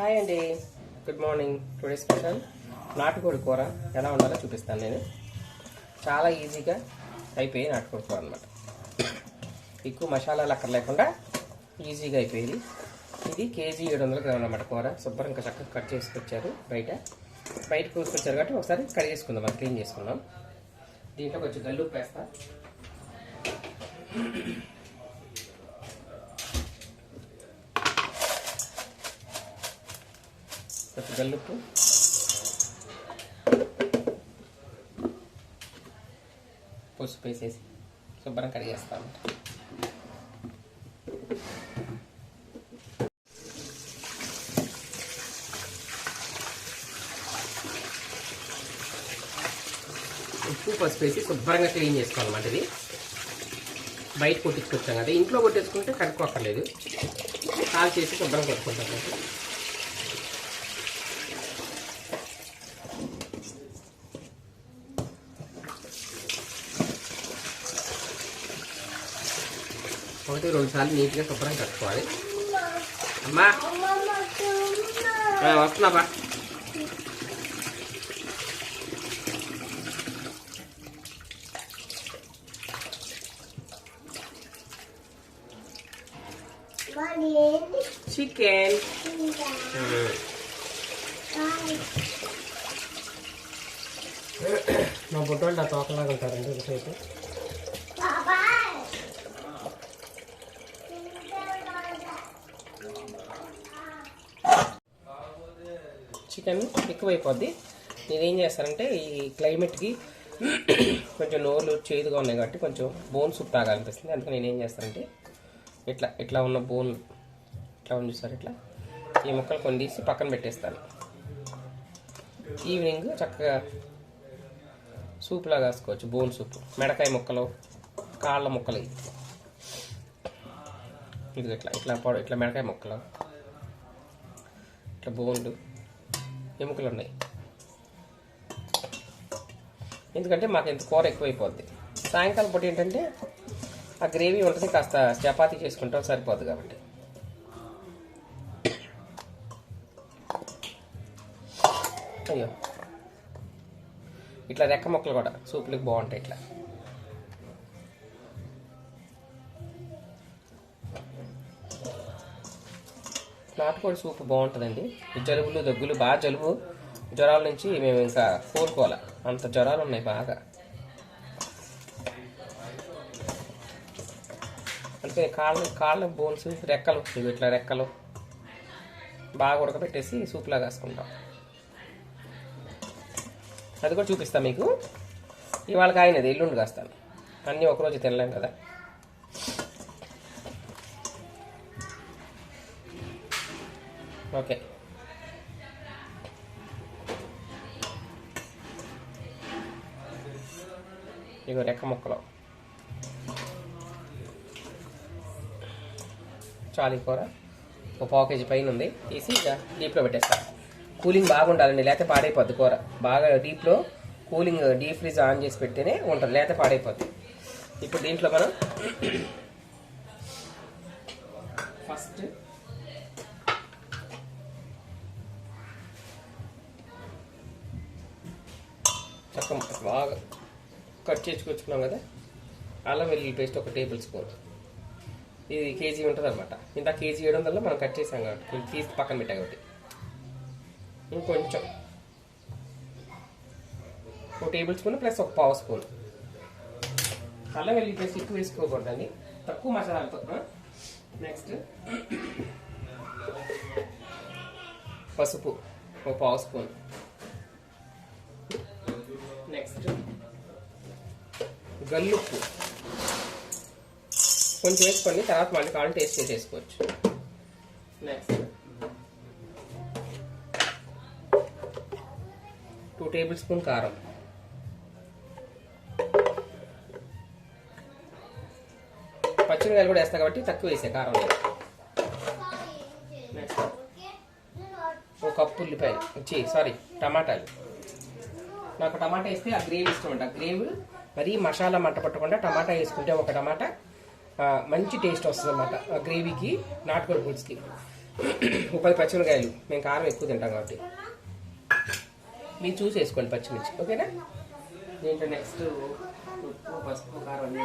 Hi అండి good morning today special నాటుకోడి కూర ఎలా ఉండాలో చూపిస్తాను నేను. చాలా ఈజీగా అయిపోయి నాటుకోడి కూర అనమాట ఎక్కువ మసాలాలు అక్కడ లేకుండా ఈజీగా అయిపోయింది. ఇది కేజీ ఏడు వందల గ్రాములు అనమాట కూర. శుభ్రంగా చక్కగా కట్ చేసుకొచ్చారు బయట. బయట కోసుకొచ్చారు కాబట్టి ఒకసారి కట్ చేసుకుందాం మనం క్లీన్ చేసుకుందాం. దీంట్లో కొంచెం గల్లు వేస్తా. కొంచెం గల్లుప్పు. పసుపు వేసేసి శుభ్రం కడిగేస్తాను. ఉప్పు పసుపు వేసి శుభ్రంగా క్లీన్ చేసుకోవాలన్నమాట ఇది. బయట కొట్టించుకుంటాం కదా. ఇంట్లో కొట్టేసుకుంటే కడుక్కోక్కర్లేదు. కాల్ చేసి శుభ్రం కొట్టుకుంటాం. ఒకటి రెండు సార్లు నీట్గా శుభ్రం కట్టుకోవాలి. అమ్మా. ఆ, వస్తున్నా బా చికెన్ మా బుడ్డోళ్ళు ఆ తోకలాగా ఉంటారండి ఒకటైతే చికెన్ ఎక్కువైపోద్ది. ఏం చేస్తానంటే ఈ క్లైమేట్కి కొంచెం నోళ్ళు చేదుగా ఉన్నాయి కాబట్టి కొంచెం బోన్ సూప్ తాగాలనిపిస్తుంది. అందుకని ఏం చేస్తానంటే ఇట్లా ఇట్లా ఉన్న బోన్ ఇట్లా ఉంది చూసారు ఇట్లా? ఈ ముక్కలు కొన్ని తీసి పక్కన పెట్టేస్తాను. ఈవినింగ్ చక్కగా సూప్లా కాసుకోవచ్చు బోన్ సూప్. మెడకాయ ముక్కలు కాళ్ళ ముక్కలు. ఇది ఇట్లా ఇట్లా పొడ ఇట్లా మెడకాయ ముక్కలు. ఇట్లా బోన్లు. ఎముకలు ఉన్నాయి ఎందుకంటే మాకు ఎంత కూర ఎక్కువైపోద్ది. సాయంకాలం పూట ఏంటంటే ఆ గ్రేవీ ఉంటుంది కాస్త చపాతీ చేసుకుంటాం సరిపోద్ది కాబట్టి. అయ్యో. ఇట్లా రెక్క మొక్కలు కూడా సూపులకు బాగుంటాయి ఇట్లా. నాటుకోడి సూప్ బాగుంటుందండి. జలుబులు దగ్గులు బాగా జలుబు జ్వరాల నుంచి మేము ఇంకా కోలుకోవాలి? అంత జ్వరాలు ఉన్నాయి బాగా. అంటే కాళ్ళ కాళ్ళ బోన్స్ రెక్కలు ఇవి ఇట్లా రెక్కలు బాగా ఉడకబెట్టేసి సూప్లా కాసుకుంటాం. అది కూడా చూపిస్తాను మీకు. ఇవాళ కాయనది ఎల్లుండి కాస్తాను. అన్నీ ఒకరోజు తినలేం కదా. ఓకే. ఇగో రెక్క ముక్కలు. చాలి కూర. ఒక పావు కేజీ పైన ఉంది. తీసి ఇక డీప్లో పెట్టేస్తాను కూలింగ్ బాగుండాలండి లేకపోతే పాడైపోద్ది కూర. బాగా డీప్లో కూలింగ్ డీప్ ఫ్రిజ్ ఆన్ చేసి పెడితేనే ఉంటుంది లేకపోతే పాడైపోద్ది. ఇప్పుడు దీంట్లో మనం చక్క బాగా కట్ చేసుకొచ్చుకున్నాం కదా. అల్లం వెల్లుల్లి పేస్ట్ ఒక టేబుల్ స్పూన్. ఇది కేజీ ఉంటుంది అనమాట ఇంత కేజీ వేయడం వల్ల మనం కట్ చేసాం కాబట్టి కొంచెం తీసి పక్కన పెట్టా కాబట్టి. ఇంకొంచెం. ఒక టేబుల్ స్పూన్ ప్లస్ ఒక పావు స్పూన్. అల్లం వెల్లుల్లి పేస్ట్ ఎక్కువ వేసుకోకూడదండి. తక్కువ మసాలాలతో నెక్స్ట్ పసుపు ఒక పావు స్పూన్. నెక్స్ట్ గల్లుప్పు. కొంచెం వేసుకోండి తర్వాత మళ్ళీ కావాలి టేస్ట్ చేసేసుకోవచ్చు నెక్స్ట్ టూ టేబుల్ స్పూన్ కారం. పచ్చిమిరకాయలు కూడా వేస్తా కాబట్టి తక్కువ వేసే కారం లేదు నెక్స్ట్ ఒక కప్పు ఉల్లిపాయలు. సారీ టమాటాలు. నాకు టమాటా వేస్తే ఆ గ్రేవీ ఇష్టం అంట ఆ గ్రేవీ మరీ మసాలా మంట పట్టకుండా టమాటా వేసుకుంటే ఒక టమాటా మంచి టేస్ట్ వస్తుంది అనమాట ఆ గ్రేవీకి నాటుకోడి పులుసుకి. పది పచ్చిమిరకాయలు. మేము కారం ఎక్కువ తింటాం కాబట్టి. మీరు చూసి వేసుకోండి పచ్చిమిర్చి. ఓకేనా? దీంట్లో నెక్స్ట్ ఉప్పు పసుపు కారం అన్నీ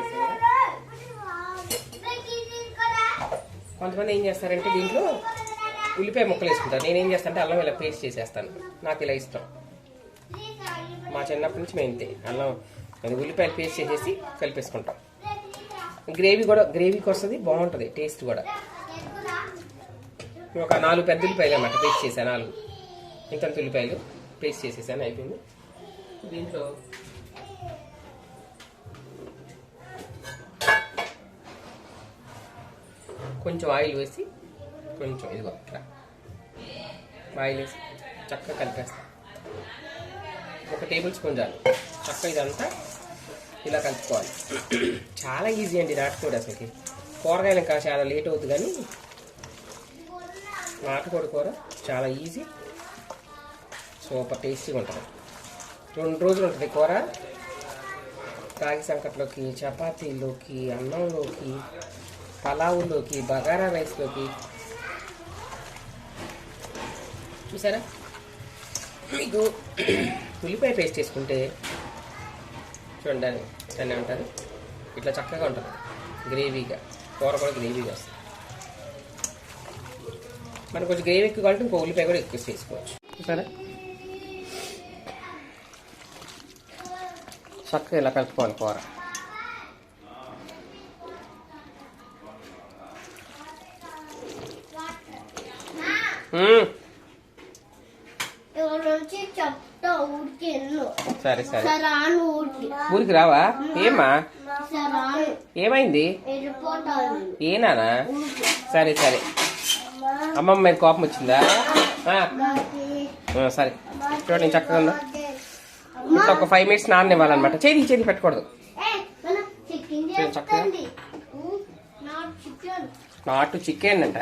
కొంతమంది ఏం చేస్తారంటే దీంట్లో ఉల్లిపాయ ముక్కలు వేసుకుంటారు. నేనేం చేస్తానంటే అల్లం ఇలా పేస్ట్ చేసేస్తాను. నాకు ఇలా ఇష్టం. మా చిన్నప్పటి నుంచి మేము ఇంతే. అల్లం అది ఉల్లిపాయలు పేస్ట్ చేసేసి కలిపేసుకుంటాం. గ్రేవీ కూడా గ్రేవీకి వస్తుంది బాగుంటుంది టేస్ట్ కూడా. ఒక నాలుగు పెద్ద ఉల్లిపాయలు అన్నమాట పేస్ట్ చేశాను నాలుగు. ఇంత ఉల్లిపాయలు పేస్ట్ చేసేసాను అయిపోయింది. దీంట్లో కొంచెం ఆయిల్ వేసి కొంచెం ఇదిగో ఇట్లా ఆయిల్ వేసి చక్కగా కలిపేస్తాం. ఒక టేబుల్ స్పూన్ చాలు. చక్క ఇదంతా ఇలా కలుపుకోవాలి. చాలా ఈజీ అండి నాటుకోడి అసలుకి. కూరగాయలు ఇంకా చాలా లేట్ అవుతుంది కానీ నాటుకోడి కూర చాలా ఈజీ సూపర్ టేస్టీగా ఉంటుంది. రెండు రోజులు ఉంటుంది కూర. రాగి సంకట్లోకి చపాతీలోకి అన్నంలోకి పలావులోకి బగారా రైస్లోకి. చూసారా? మీకు ఉల్లిపాయ పేస్ట్ వేసుకుంటే చూడండి దాన్ని ఏమంటారు? ఇట్లా చక్కగా ఉంటుంది. గ్రేవీగా కూర కూడా గ్రేవీగా వస్తుంది. మనకు కొంచెం గ్రేవీ ఎక్కువ కావాలంటే ఇంకో ఉల్లిపాయ కూడా ఎక్కువ చేసుకోవచ్చు. చూసారా? చక్కగా ఇలా కలుపుకోవాలి కూర. నుంచి సరే సరే. ఊరికి. రావా? ఏమా ఏమైంది? ఏనానా సరే సరే. అమ్మమ్మ మీద కోపం వచ్చిందా? సరే. చూడండి నేను చక్కగా ఉందా ఇంకా ఒక ఫైవ్ మినిట్స్ నాన్న ఇవ్వాలన్నమాట చేతి చేతి పెట్టకూడదు. చక్కగా- నాట్ చికెన్ అంట.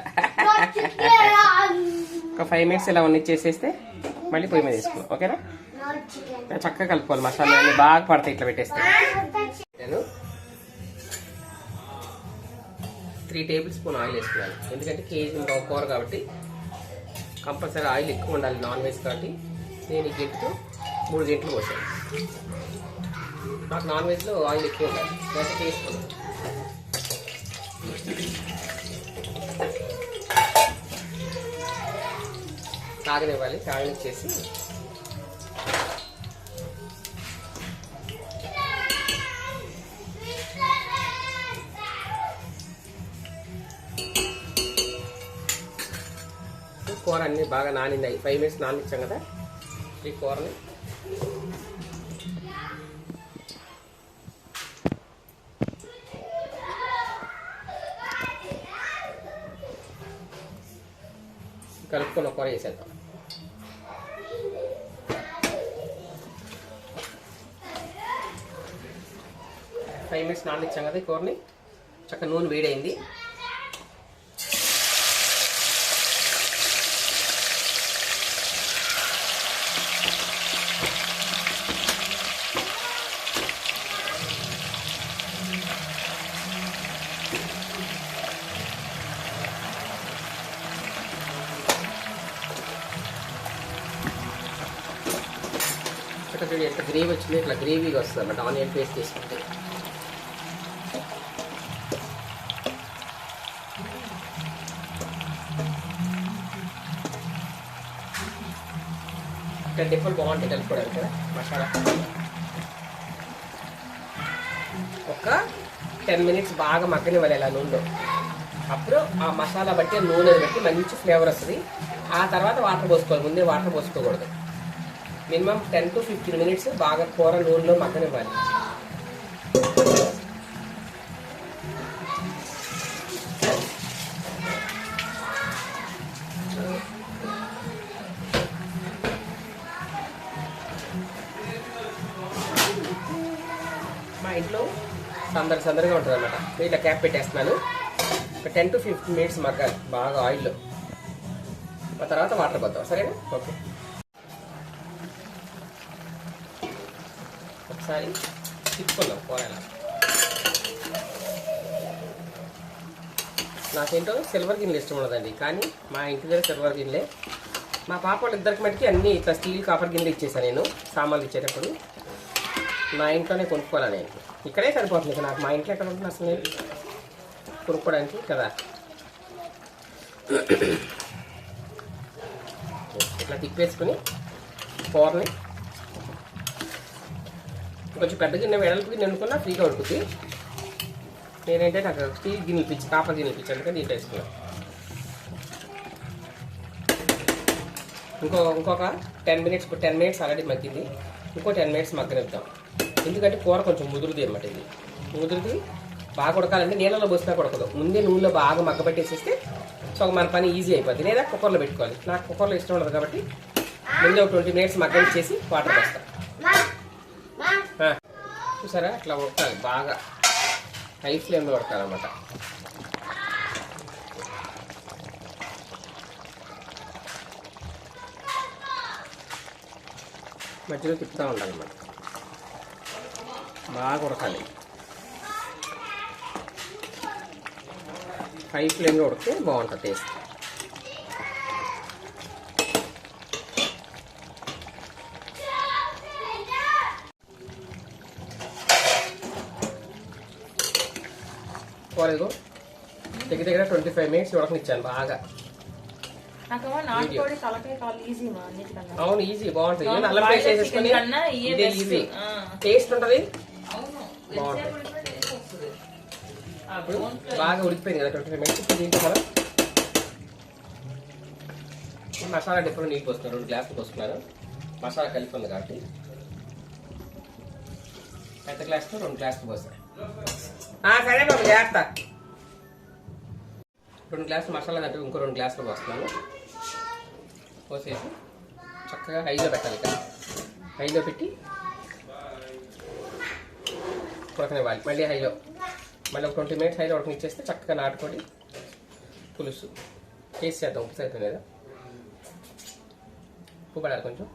ఒక ఫైవ్ మినిట్స్ ఇలా ఉన్ని చేసేస్తే. మళ్ళీ పొయ్యి మీద వేసుకున్నాం ఓకేనా? చక్కగా కలుపుకోవాలి మసాలా అన్ని బాగా పడతాయి ఇట్లా పెట్టేస్తాను నేను త్రీ టేబుల్ స్పూన్ ఆయిల్ వేసుకున్నాను. ఎందుకంటే కేజీ ఒక కూర కాబట్టి కంపల్సరీ ఆయిల్ ఎక్కువ ఉండాలి నాన్ వెజ్ కాబట్టి. నేను ఈ గంటతో మూడు గంటలు పోసాను. నాకు నాన్ వెజ్లో ఆయిల్ ఎక్కువ ఉండాలి. లేకపోతే టేస్ట్ కాగనివ్వాలి కాగనిచ్చేసి కూర అన్నీ బాగా నానిందాయి ఫైవ్ మినిట్స్ నానిచ్చాం కదా? ఈ కూరని. కలుపుకొని ఒక కూర వేసేద్దాం ఫైవ్ మినిట్స్ నానిచ్చాం కదా ఈ కూరని. చక్క నూనె వేడైంది. చూడండి ఎట్లా గ్రేవీ వచ్చింది ఇట్లా గ్రేవీగా వస్తుంది అన్నమాట ఆనియన్ పేస్ట్ తీసుకుంటే ఇక్కడ డిఫరెంట్ బాగుంటాయి కలుపుకోవడానికి కదా మసాలా. ఒక టెన్ మినిట్స్ బాగా మగ్గనివ్వాలి ఇలా నూనెలో. అప్పుడు ఆ మసాలా బట్టి నూనె బట్టి మంచి ఫ్లేవర్ వస్తుంది. ఆ తర్వాత వాటర్ పోసుకోవాలి ముందే water పోసుకోకూడదు. Minimum ten to fifteen minutes బాగా కూర నూనెలో మగ్గనివ్వాలి. మా ఇంట్లో సందడి సందడిగా ఉంటుంది అనమాట ఇట్లా క్యాప్ పెట్టేస్తున్నాను. ఒక టెన్ టు ఫిఫ్టీన్ మినిట్స్ మగ్గాలి బాగా ఆయిల్లో. ఆ తర్వాత వాటర్ పోతాం సరేనా? ఓకే. ఒకసారి తిప్పుకుందాం కూర నాకేంటో సిల్వర్ గిన్నెలు ఇష్టం ఉండదండి కానీ మా ఇంటి దగ్గర సిల్వర్ గిన్నెలే. మా పాప వాళ్ళ ఇద్దరికి మట్టికి అన్ని ఇట్లా స్టీల్ కాపర్ గిన్నెలు ఇచ్చేసాను నేను సామాన్లు ఇచ్చేటప్పుడు. మా ఇంట్లోనే కొనుక్కోవాలి నేను. ఇక్కడే సరిపోతుంది నాకు మా ఇంట్లో ఎక్కడ ఉంటుంది అసలు నేను కొనుక్కోవడానికి కదా. ఇట్లా తిప్పేసుకుని కూరని కొంచెం పెద్ద గిన్నె వెడల్పు గిన్నె అనుకున్నా ఫ్రీగా ఉడుకుతుంది నేనంటే నాకు స్టీల్ గిన్నెలు పిచ్చి కాపర్ గిన్నెలు పిచ్చి అందుకని దీంట్లో వేసుకున్నాను ఇంకో ఇంకొక ten minutes ten minutes already మగ్గింది. ఇంకో టెన్ మినిట్స్ మగ్గనిద్దాం. ఎందుకంటే కూర కొంచెం ముదురుది అనమాట ఇది. ముదురుది బాగా ఉడకాలంటే నీళ్ళలో పోసినా ఉడకదు. ముందే నూనెలో బాగా మగ్గబెట్టేసేస్తే సో మన పని ఈజీ అయిపోద్ది. లేదా కుక్కర్లో పెట్టుకోవాలి. నాకు కుక్కర్లో ఇష్టం ఉండదు కాబట్టి ముందే ఒక ట్వంటీ మినిట్స్ మగ్గనిచ్చేసి వాటర్ పోస్తాను చూసారా? అట్లా ఉడకాలి బాగా హై ఫ్లేమ్లో ఉడకాలన్నమాట మధ్యలో తిప్పుతూ ఉండాలన్నమాట. బాగా ఉడకాలి హై ఫ్లేమ్లో ఉడికితే బాగుంటుంది టేస్ట్. కూరలు దగ్గర దగ్గర ట్వంటీ ఫైవ్ మినిట్స్ ఉడకనిచ్చాను బాగా. అవును ఈజీ బాగుంటుంది. అల్లం పేస్ట్ వేసేసుకొని ఇదే. ఈజీ. టేస్ట్ ఉంటుంది? బాగుంటుంది. బాగా ఉడికిపోయింది కదా ట్వంటీ ఫైవ్ మినిట్స్ ఇప్పుడు దీంట్లో మనం మసాలా డిఫరెంట్ నీళ్ళు పోస్తున్నారు? రెండు గ్లాసులు పోస్తున్నారు. మసాలా కలిపి ఉంది కాబట్టి. పెద్ద గ్లాస్తో రెండు గ్లాసులు పోస్తాను సరే బాబు చేస్తా రెండు గ్లాసులు మసాలా అంటే ఇంకో రెండు గ్లాసులు పోస్తున్నాను. పోసేసి చక్కగా హైలో పెట్టాలి ఇక్కడ హైలో పెట్టి ఉడకనివ్వాలి. మళ్ళీ హైలో మళ్ళీ ఒక ట్వంటీ మినిట్స్ హైలో ఉడకనిచ్చేస్తే చక్కగా నాటుకొని పులుసు టేస్ట్ చేద్దాం ఉప్పు సైతం లేదా ఉప్పు పడాలి కొంచెం.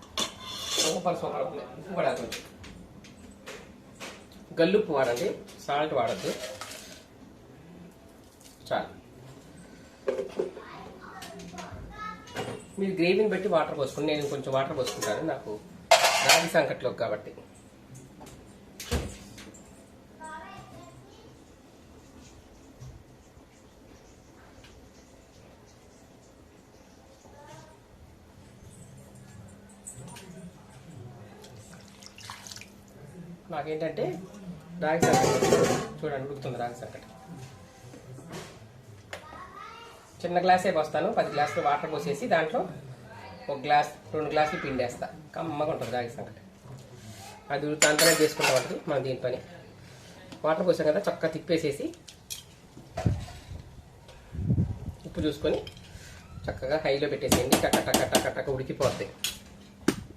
ఉప్పు పలుసు ఉప్పు పడాలి కొంచెం. గల్లుప్పు వాడండి సాల్ట్ వాడద్దు. చాలు. మీరు గ్రేవీని బట్టి వాటర్ పోసుకోండి. నేను కొంచెం వాటర్ పోసుకుంటాను. నాకు రాగి సంకట్లోకి కాబట్టి. నాకేంటంటే రాగి సంకట చూడండి ఉడుకుతుంది రాగి సంకట చిన్న గ్లాసే పోస్తాను. పది గ్లాసులు వాటర్ పోసేసి దాంట్లో ఒక గ్లాస్ రెండు గ్లాసులు పిండేస్తా. కమ్మగా ఉంటుంది రాగి సంకట అది ఉడుతాంతనే చేసుకుంటాం ఉంటుంది మనం దీని పని వాటర్ పోసాం కదా చక్కగా తిప్పేసేసి ఉప్పు చూసుకొని చక్కగా హైలో పెట్టేసేయండి. టక్క టక్క టక్క టక్క ఉడికిపోద్ది.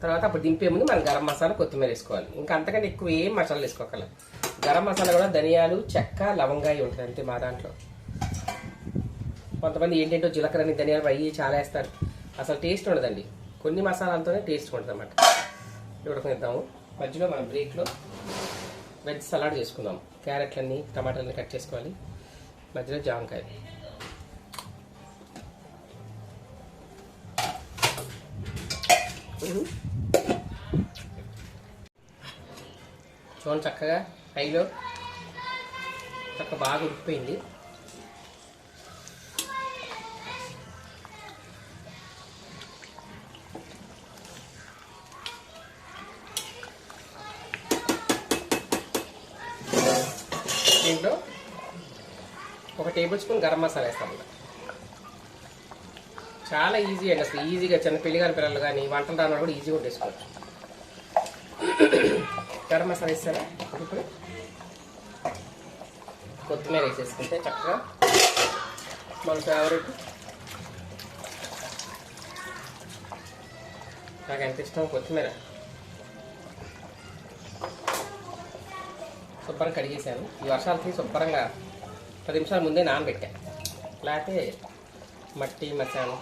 తర్వాత అప్పుడు దింపే ముందు మనం గరం మసాలా కొత్తిమీర వేసుకోవాలి. ఇంకా అంతకంటే ఎక్కువ ఏం మసాలా వేసుకోగలం గరం మసాలా కూడా ధనియాలు చెక్క లవంగాయ ఉంటుంది అంతే మా దాంట్లో. కొంతమంది ఏంటంటో జీలకర్రని ధనియాలు అవి చాలా వేస్తారు. అసలు టేస్ట్ ఉండదండి. కొన్ని మసాలాలతోనే టేస్ట్ ఉంటుంది అన్నమాట ఉడకనిద్దాము మధ్యలో మనం బ్రేక్లో వెజ్ సలాడ్ చేసుకుందాం. క్యారెట్లన్నీ టమాటాలన్నీ కట్ చేసుకోవాలి. మధ్యలో జామకాయ చూడండి చక్కగా. హైలో చక్క బాగా ఉడికిపోయింది. దీంట్లో ఒక టేబుల్ స్పూన్ గరం మసాలా వేస్తాం చాలా ఈజీ అండి అసలు. ఈజీగా చిన్న పెళ్ళిగారి పిల్లలు కానీ వంటలు రాని కూడా ఈజీగా ఉండేసుకోవచ్చు గరం మసాలా వేస్తారా? ఇప్పుడు కొత్తిమీర వేసేసుకుంటే చక్కగా మన ఫేవరెట్ నాకు ఎంత ఇష్టం కొత్తిమీర. శుభ్రంగా కడిగేసాను ఈ వర్షాలకి శుభ్రంగా పది నిమిషాల ముందే నానబెట్టాను లేకపోతే మట్టి మసాను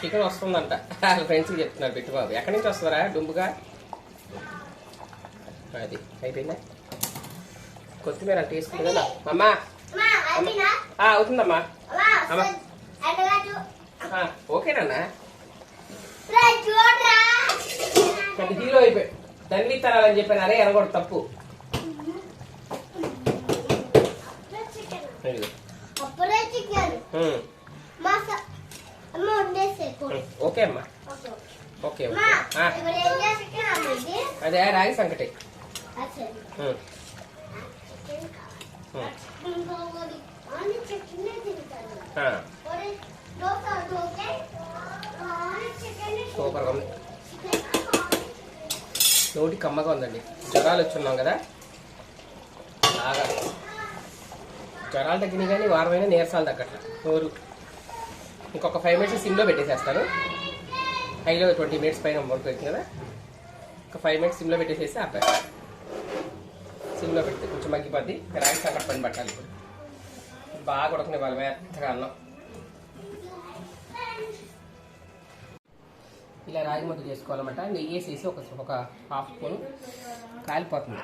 చికెన్ వస్తుందంట. వాళ్ళ ఫ్రెండ్స్కి చెప్తున్నారు బిట్టు బాబు. ఎక్కడి నుంచి వస్తారా డుంబుగా? అది అయిపోయిందా? కొత్తిమీర అంటే వేసుకుంది కదా అమ్మా. అవుతుందమ్మా. అమ్మా పెద్ద హీరో అయిపోయి తల్లి తరాలని చెప్పాను అరే ఎనగొడు తప్పు చికెన్. ఓకే అమ్మా. ఓకే. అదే రాగి సంకటి. సూపర్గా ఉంది. నోటి కమ్మగా ఉందండి. జ్వరాలు వచ్చున్నాం కదా? బాగా. జ్వరాలు తగ్గినాయి కానీ వారమైన నీరసాలు తగ్గట్ల. నోరు. ఇంకొక ఫైవ్ మినిట్స్ సిమ్లో పెట్టేసేస్తాను హైలో ట్వంటీ మినిట్స్ పైన వర్క్ అవుతుంది కదా. ఒక ఫైవ్ మినిట్స్ సిమ్లో పెట్టేసేసి ఆపేస్తాను సిమ్లో పెడితే కొంచెం మగ్గిపోద్ది. రాగి సంకట పని పట్టాలి ఇప్పుడు. బాగా ఉడకనే వాళ్ళు మెత్తగా ఇలా రాగి ముద్ద చేసుకోవాలన్నమాట. నెయ్యి వేసేసి ఒక ఒక హాఫ్ స్పూన్ కాలిపోతుంది.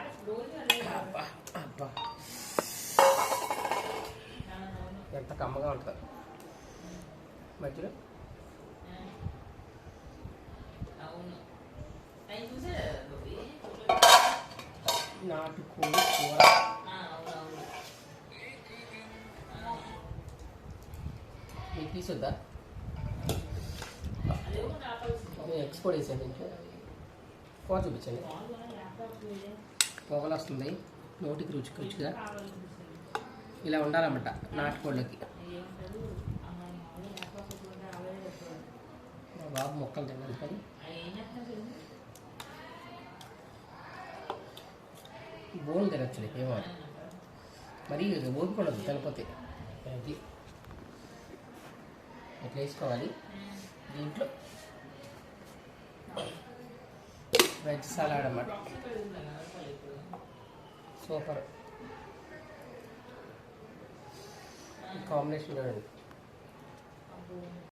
అబ్బా అబ్బా. ఎంత కమ్మగా ఉంటుంది. మధ్యలో? నాటుకోడి కూర. మీకు నేను ఎక్స్పోర్ట్ చేశాను ఇంట్లో కూర చూపించండి. పొగలు వస్తుంది నోటికి రుచి రుచిగా. ఇలా ఉండాలన్నమాట నాటుకోళ్ళకి బాబు మొక్కలు తిన్నాను కానీ బోన్ తినచ్చు ఏమో మరి ఓపికూడదు తినపోతే అది ఎట్లా వేసుకోవాలి. దీంట్లో వెజ్ సలాడ్ అన్నమాట. సూపర్. కాంబినేషన్ చూడండి.